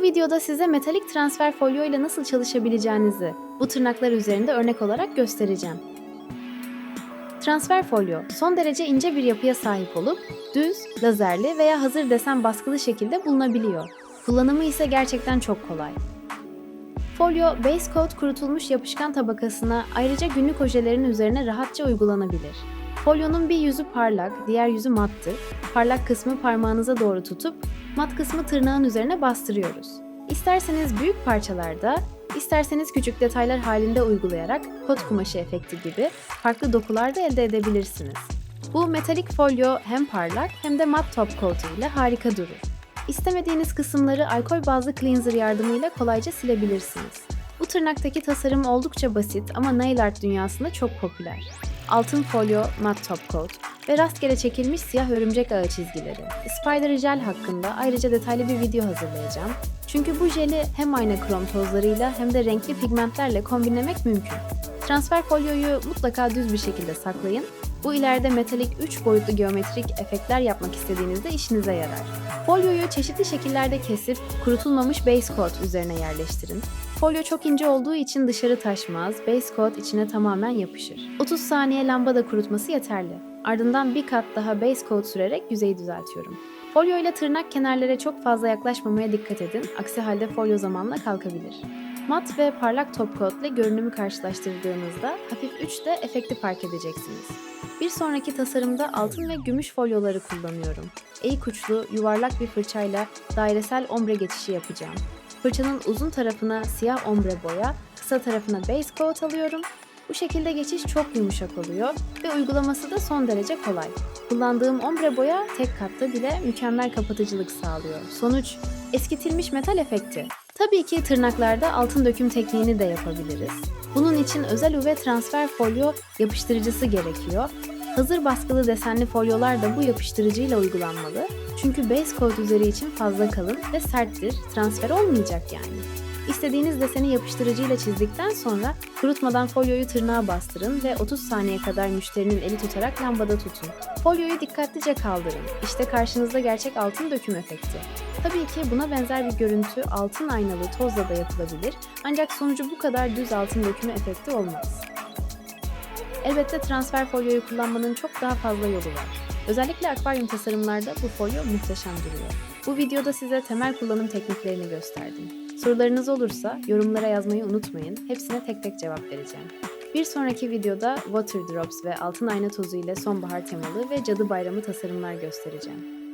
Bu videoda size metalik transfer folyo ile nasıl çalışabileceğinizi bu tırnaklar üzerinde örnek olarak göstereceğim. Transfer folyo son derece ince bir yapıya sahip olup düz, lazerli veya hazır desen baskılı şekilde bulunabiliyor. Kullanımı ise gerçekten çok kolay. Folyo, base coat kurutulmuş yapışkan tabakasına ayrıca günlük ojelerin üzerine rahatça uygulanabilir. Folyonun bir yüzü parlak, diğer yüzü mattır. Parlak kısmı parmağınıza doğru tutup mat kısmı tırnağın üzerine bastırıyoruz. İsterseniz büyük parçalarda, isterseniz küçük detaylar halinde uygulayarak kot kumaşı efekti gibi farklı dokular da elde edebilirsiniz. Bu metalik folyo hem parlak hem de mat top coat ile harika durur. İstemediğiniz kısımları alkol bazlı cleanser yardımıyla kolayca silebilirsiniz. Bu tırnaktaki tasarım oldukça basit ama nail art dünyasında çok popüler. Altın folyo, mat top coat ve rastgele çekilmiş siyah örümcek ağı çizgileri. Spider Gel hakkında ayrıca detaylı bir video hazırlayacağım. Çünkü bu jeli hem ayna krom tozlarıyla hem de renkli pigmentlerle kombinlemek mümkün. Transfer folyoyu mutlaka düz bir şekilde saklayın. Bu ileride metalik 3 boyutlu geometrik efektler yapmak istediğinizde işinize yarar. Folyoyu çeşitli şekillerde kesip kurutulmamış base coat üzerine yerleştirin. Folyo çok ince olduğu için dışarı taşmaz, base coat içine tamamen yapışır. 30 saniye lambada kurutması yeterli. Ardından bir kat daha base coat sürerek yüzeyi düzeltiyorum. Folyo ile tırnak kenarlara çok fazla yaklaşmamaya dikkat edin, aksi halde folyo zamanla kalkabilir. Mat ve parlak top coat ile görünümü karşılaştırdığınızda hafif 3'te efekti fark edeceksiniz. Bir sonraki tasarımda altın ve gümüş folyoları kullanıyorum. Eğik uçlu, yuvarlak bir fırçayla dairesel ombre geçişi yapacağım. Fırçanın uzun tarafına siyah ombre boya, kısa tarafına base coat alıyorum. Bu şekilde geçiş çok yumuşak oluyor ve uygulaması da son derece kolay. Kullandığım ombre boya tek katta bile mükemmel kapatıcılık sağlıyor. Sonuç eskitilmiş metal efekti. Tabii ki tırnaklarda altın döküm tekniğini de yapabiliriz. Bunun için özel UV transfer folyo yapıştırıcısı gerekiyor. Hazır baskılı desenli folyolar da bu yapıştırıcıyla uygulanmalı. Çünkü base coat üzeri için fazla kalın ve serttir, transfer olmayacak yani. İstediğiniz deseni yapıştırıcıyla çizdikten sonra kurutmadan folyoyu tırnağa bastırın ve 30 saniye kadar müşterinin eli tutarak lambada tutun. Folyoyu dikkatlice kaldırın. İşte karşınızda gerçek altın döküm efekti. Tabii ki buna benzer bir görüntü altın aynalı tozla da yapılabilir ancak sonucu bu kadar düz altın dökümü efekti olmaz. Elbette transfer folyoyu kullanmanın çok daha fazla yolu var. Özellikle akvaryum tasarımlarda bu folyo muhteşem duruyor. Bu videoda size temel kullanım tekniklerini gösterdim. Sorularınız olursa yorumlara yazmayı unutmayın. Hepsine tek tek cevap vereceğim. Bir sonraki videoda water drops ve altın ayna tozu ile sonbahar temalı ve cadı bayramı tasarımlar göstereceğim.